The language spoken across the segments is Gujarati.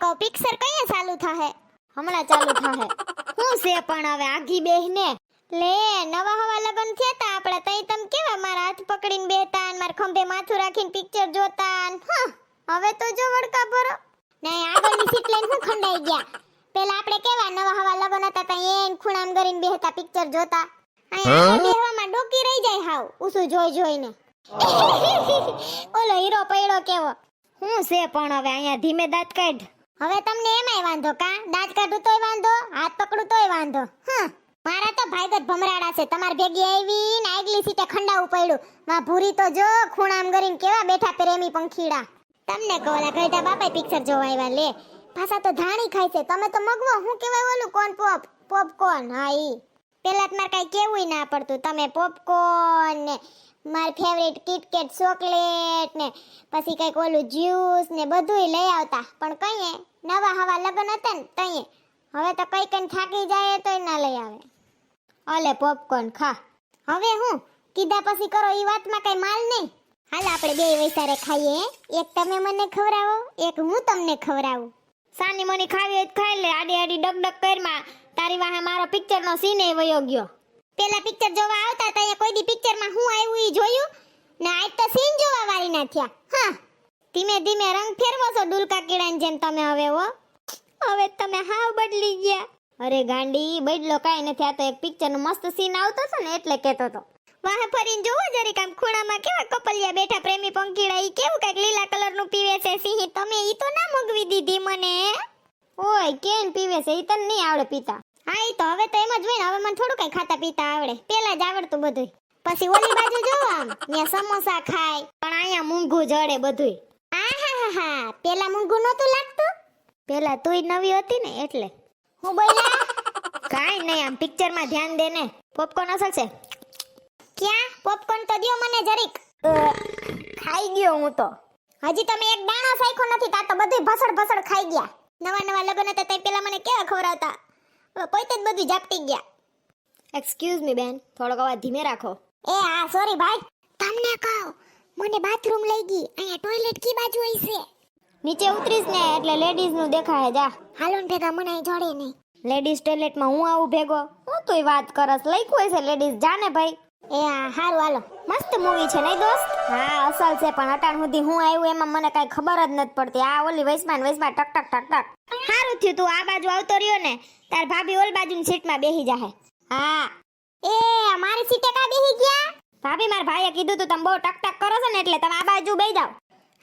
કહું પિક્ચર કઈએ ચાલુ થાહે? હમણાં ચાલુ થાહે. હું છે પણ હવે આઘી બેહને? લે નવા હવા લગન થયા તા આપણે તઈ તમ કેવા મારા હાથ પકડીને બેહતા ને મારા ખંભે માથું રાખીને પિક્ચર જોતા ને? હા હવે તો જો વડકા ભરો. ને આગળની સીટ લઈને હું ખંડાઈ ગયા. પેલા આપણે કેવા નવા હવા લગન હતા તઈ એન ખૂણામ કરીને બેહતા પિક્ચર જોતા. અહીંયા બેહવામાં ડોકી રહી જાય હાવ ઉસું જોઈ જોઈને. ઓલો હીરો પૈડો કેવો? હું છે પણ હવે અહીંયા ધીમે દાંત કાઢ. હવે તમને એમાંય વાંધો કા? દાંત કાઢું તોય વાંધો, હાથ પકડું તોય વાંધો. હમ, મારા તો ભાઈગત ભમરાડા છે. તમાર ભેગી આવી ને આગલી સીટે ખંડાવું પડ્યું. માં ભૂરી તો જો, ખૂણામ કરીને કેવા બેઠા પ્રેમી પંખીડા. તમને કહો, ઓલા ગઈઢા બાપાય પિક્ચર જોવા આવ્યા, લે. પાછા તો ધાણી ખાય છે. તમે તો મગવો, હું કહેવાય ઓલું કોન પોપ? પોપકોર્ન હા ઈ. પેલા તમારે કઈ કેવું ના પડતું. તમે પોપકોર્ન ને મારી ફેવરેટ કિટકેટ ચોકલેટ ને પછી કંઈક ઓલું જ્યુસ ને બધુંય લઈ આવતા. પણ કંઈએ, નવા હવા લગ્ન હતા ને તઈએ, હવે તો કંઈ કંઈ થાકી જાય તોય ના લઈ આવે. અલે પોપકોર્ન ખા. હવે હું? કીધા પછી કરો એ વાતમાં કઈ માલ નહીં? હાલ આપણે બે વૈસારે ખાઈએ એક તમે મને ખવડાવો, એક હું તમને ખવડાવું. સાની મને ખાવી તો ખાઈ લે. આડી આડી ડગ કરમાં તારી વાહે મારો પિક્ચરનો સીને વયો ગયો. પેલા પિક્ચર જોવા આવતા હતા, અહીંયા કોઈ દી પિક્ચરમાં હું આવ્યું ઈ જોયું? ને આજ તો સીન જોવા વાળી ના થયા. હા. ધીમે ધીમે રંગ ફેરવો છો ડુલકા કીડાની જેમ તમે હવે, હો. હવે તમે હાવ બદલી ગયા. અરે ગાંડી બદલો કાંઈ નથી, આ તો એક પિક્ચર નો મસ્ત સીન આવતો હતો ને એટલે કહેતો હતો. વાહ, ફરીને જોવો જરીક આમ ખૂણામાં કેવા કપલિયા બેઠા, પ્રેમી પંખીડા, ઈ કેવું કંઈક લીલા કલરનું પીવે છે, સિંહ? તમે ઈ તો ના મગવી દીધી મને. ઓય, કેન પીવે છે, ઈ તને નહીં આવડે પીતા. હા એ તો હવે તો એમ જ હોય ને હવે મને થોડું કઈ ખાતા પીતા આવડે. પેલા જ આવડતું બધું પછી ઓલી બાજુ જોવો આમ ત્યાં સમોસા ખાય પણ અહીંયા મૂંગું જડે બધુંય. હા પેલા મૂંગું નહોતું લાગતું? પેલા તુંય નવી હતી ને એટલે. હું બોલ્યા? કાઈ નહીં આમ પિક્ચરમાં ધ્યાન દે ને. પોપકોર્ન અસલ છે. ક્યાં? પોપકોર્ન તો દયો મને જરીક. ખાઈ ગયો હું તો. હજી તમે એક દાણો સાયખો નથી તા તો બધું ભસડ ભસડ ખાઈ ગયા. નવા નવા લગ્ન હતા તે પેલા મને કેવા ખવડાવતા? પોતે જ બધું ઝાપટી ગયા. એક્સક્યુઝ મી બેન. થોડોક અવાજ ધીમે રાખો. એ હા સોરી ભાઈ. તમને કહું મને બાથરૂમ લઈ ગઈ અહીંયા ટોયલેટ કી બાજુ હોય છે. નીચે ઉતરીશ ને એટલે લેડીઝનું દેખાય જા. હાલો ને ભેગા મને અહીં જોડે નહીં. લેડીઝ ટોયલેટમાં હું આવું ભેગો? હું તોય વાત કરસ. લખ્યું છે લેડીઝ જાને ભાઈ? એ હા હારું હાલો. મસ્ત મૂવી છે નહીં દોસ્ત? હા અસલ છે પણ અટાણ સુધી હું આવ્યું એમાં મને કાંઈ ખબર જ નથી પડતી. આ ઓલી વૈસમાં ને ટક ટક ટક ટક. સારું થયું. તું આ બાજુ આવતો રહ્યો ને તાર ભાભી ઓલ બાજુની સીટમાં બેહી જાહે. હા. એ અમારી સીટે કા બેહી ગયા? ભાભી માર ભાઈએ કીધું તું તમે બહુ ટક ટક કરો છો ને એટલે તમે આ બાજુ બેહી જાવ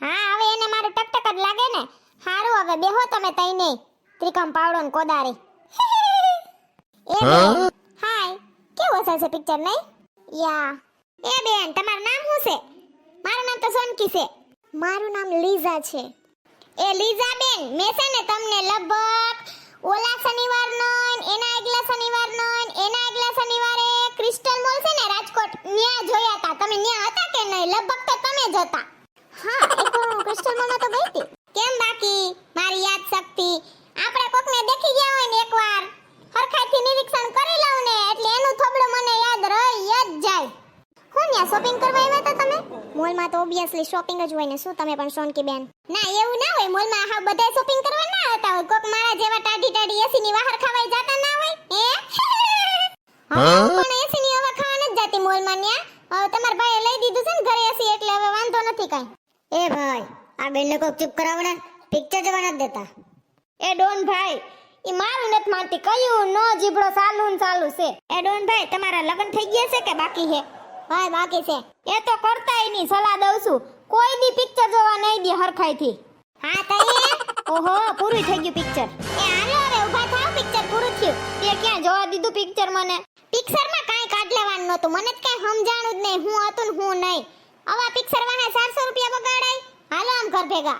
હા હવે એને મારું ટક ટક જ લાગે ને. હારું હવે બેહો તમે તઈ નહીં ત્રિકમ પાવડો ને કોદારી. એ હાય. કેવો છે પિક્ચર નહીં? યા. એ બેન તમારું નામ શું છે? મારું નામ તો સોનકી છે. મારું નામ લીઝા છે. એ લીઝા બેન મેં છે ને નહીં લગભગ તો તમે જ હતા. હા એક વાર હું ક્રિસ્ટલ તો ગઈ હતી. કેમ બાકી? મારી યાદ શક્તિ. આપણે કોકને દેખી ગયા હોય ને એકવાર. હરખાઈથી નિરીક્ષણ કરી લઉં ને, એટલે એનું થોબડું મને યાદ રહી જ જાય. હું ત્યાં શોપિંગ કરવા આવ્યા હતા તમે? મોલમાં તો ઓબ્વિયસલી શોપિંગ જ હોય ને, શું તમે પણ સોનકી બેન ના, એવું ના હોય. મોલમાં હા બધા શોપિંગ કરવા ના આવતા હોય. કોક મારા જેવા ટાઢી ટાઢી એસી ની બહાર ખાવાય જાતા ના હોય, હે? હા હું પણ એસી ની હવા ખાવા નથી જાતી મોલમાં ન્યા હવે તમારા ભાઈએ લઈ દીધું છે ને ઘરે એસી એટલે હવે વાંધો નથી કાંઈ? એ ભાઈ, આ બેનને કોક ચૂપ કરાવને પિક્ચર જવા નથી દેતા. એ ડોન ભાઈ, ઈ મારું નથી માનતી, કયું નો જીબડો સાલું ને સાલું છે. એ ડોન ભાઈ, તમારા લગ્ન થઈ ગયા છે કે બાકી છે? હા, બાકી છે. એ તો કરતાય નહીં, સલાહ દઉં છું. કોઈ દી પિક્ચર જોવા નહીં દે હરખાઈથી. હા, તઈ? ઓહો, પૂરું થઈ ગયું પિક્ચર એ હાલો હવે, ઊભા થાવ પિક્ચર પૂરું થયું. તે ક્યાં જોવા દીધું પિક્ચર મને? પિક્ચરમાં કાંઈ કાઢ લેવાનું નહોતું. મને જ કાંઈ સમજાણું જ નહીં, હું હતું ને હું નહીં. આવા પિક્ચર વાહે ચારસો રૂપિયા બગાડાય? હાલો આમ ઘર ભેગા.